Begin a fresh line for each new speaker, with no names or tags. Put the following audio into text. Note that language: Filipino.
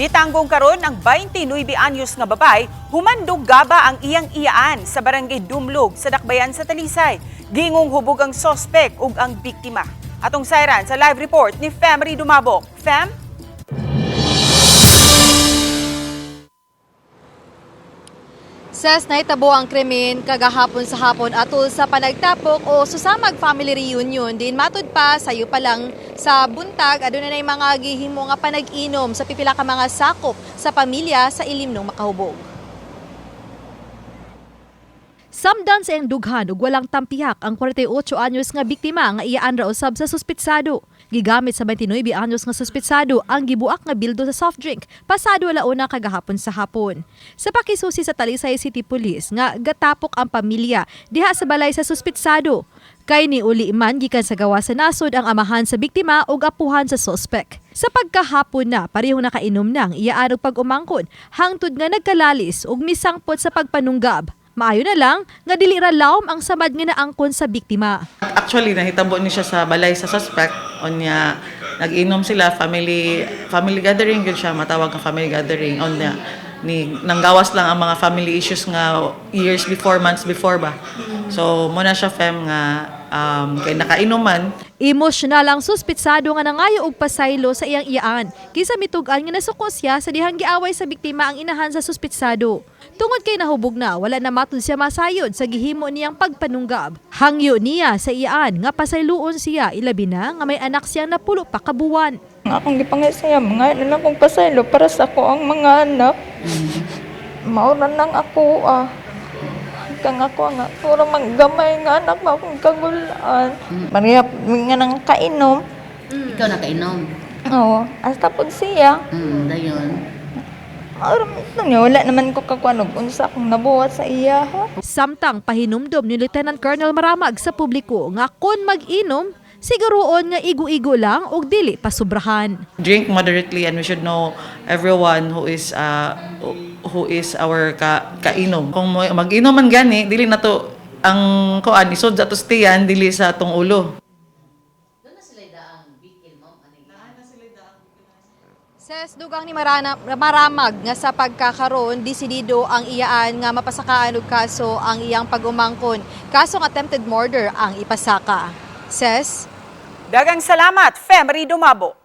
Gitanggong karon ang 29 anyos nga babay, humandog gaba ang iyang iyaan sa barangay Dumlog sa Dakbayan sa Talisay. Gingong hubog ang sospek ug ang biktima. Atong sayran sa live report ni Femery Dumabok. Fem?
Ses nahitabo ang krimen kagahapon sa hapon atol sa panagtapok o susamag family reunion din matud pa sayo pa lang sa buntag aduna nay mga gihimo nga panag-inom sa pipila ka mga sakop sa pamilya sa ilim ng makahubog. Samdan sa dughan ug walang tampiyak ang 48 anyos nga biktima nga iyaan usab sa suspitsado. Gigamit sa 29 anyos nga suspitsado ang gibuak nga bildo sa soft drink pasado alauna kagahapon sa hapon. Sa pakisusi sa Talisay City Police nga gatapok ang pamilya diha sa balay sa suspitsado. Kay ni uli man gikan sa gawa sa nasod ang amahan sa biktima ug apuhan sa suspect. Sa pagkahapon na parehong nakainom nang iyaan og pag-umangkon hangtod nga nagkalalis ug misangpot sa pagpanunggab. Maayo na lang nga dili ra lawom ang samad nga naangkon sa biktima.
Actually, nahitabo ni siya sa balay sa suspect. On niya, nag-inom sila, family family gathering yun siya, matawag ang family gathering. On niya, ni nanggawas lang ang mga family issues nga years before, months before ba. So, muna siya fem nga um, kay nakainuman,
Emosyonal ang suspitsado nga nangayo og pasaylo sa iyang iyaan. Kisa mitugan nga nasukos siya sa dihang giaway sa biktima ang inahan sa suspitsado. Tungod kay nahubog na, wala na matud siya masayod sa gihimo niyang pagpanunggab. Hangyo niya sa iyaan nga pasayloon siya ilabi na nga may anak siyang napulo pa kabuwan.
Ang akong gipangisaya, mga na lang kong pasaylo para sa ko ang mga anak. Mauran lang ako ah. Kang ako nga, puro manggamay nga anak ba akong kagulaan. Maria, nga nang kainom.
Ikaw nakainom.
Oo, hasta po siya.
Hmm, dayon.
Ito niya, wala naman ko kakwanog unsa akong nabuhat sa iya ha.
Samtang pahinumdom ni Lieutenant Colonel Maramag sa publiko nga kon mag-inom, siguroon nga igo-igo lang og dili pasubrahan.
drink moderately and we should know everyone who is uh, who is our ka kainom. Kung mag-inom man gani, dili na to ang kuan isod sa tustiyan dili sa tong ulo.
Ses dugang ni Marana, Maramag nga sa pagkakaroon disidido ang iyaan nga mapasakaan og kaso ang iyang pag-umangkon. Kaso ng attempted murder ang ipasaka. Ses
Dagang salamat, Femery Dumabok.